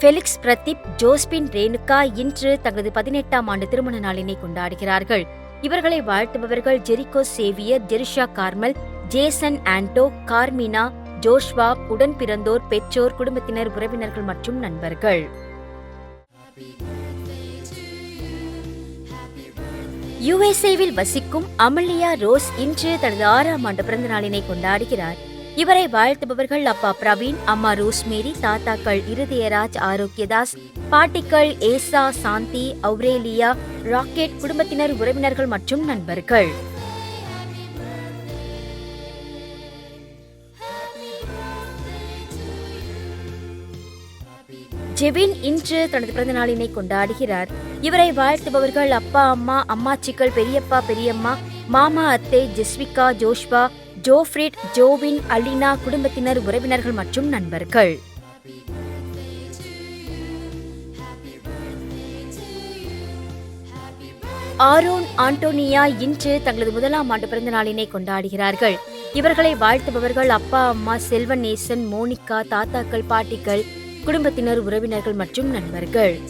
Felix Pradeep Josephine Renuka இன்று தங்களது பதினெட்டாம் ஆண்டு திருமண நாளினை கொண்டாடுகிறார்கள். இவர்களை வாழ்த்துபவர்கள் Jericho Xavier Jerisha Carmel Jason Anto Carmina Joshua உடன் பிறந்தோர் பெற்றோர் குடும்பத்தினர் உறவினர்கள் மற்றும் நண்பர்கள். யுஎஸ்ஏவில் வசிக்கும் அமலியா ரோஸ் இன்று தனது ஆறாம் ஆண்டு பிறந்த நாளினை கொண்டாடுகிறார். இவரை வாழ்த்துபவர்கள் அப்பா பிரவீன் அம்மா ரோஸ்மேரி தாத்தாக்கள் இருதயராஜ் ஆரோக்கியதாஸ் பாட்டிக்கள் ஏசா சாந்தி அவுரேலியா ராக்கெட் குடும்பத்தினர் உறவினர்கள் மற்றும் நண்பர்கள். ஜெவின் இன்று தனது பிறந்தநாளினை கொண்டாடுகிறார். இவரை வாழ்த்துபவர்கள் அப்பா அம்மா அம்மாச்சிகள் பெரியப்பா பெரியம்மா மாமா அத்தை ஜெஸ்விகா ஜோஷ்வா ஜோஃப்ரிட் ஜோவின் அலினா குடும்பத்தினர் உறவினர்கள் மற்றும் நண்பர்கள். ஆரோன் ஆண்டோனியா இன்று தங்களது முதலாம் ஆண்டு பிறந்த நாளினை கொண்டாடுகிறார்கள். இவர்களை வாழ்த்துபவர்கள் அப்பா அம்மா செல்வநேசன் மோனிகா தாத்தாக்கள் பாட்டிகள் குடும்பத்தினர் உறவினர்கள் மற்றும் நண்பர்கள்.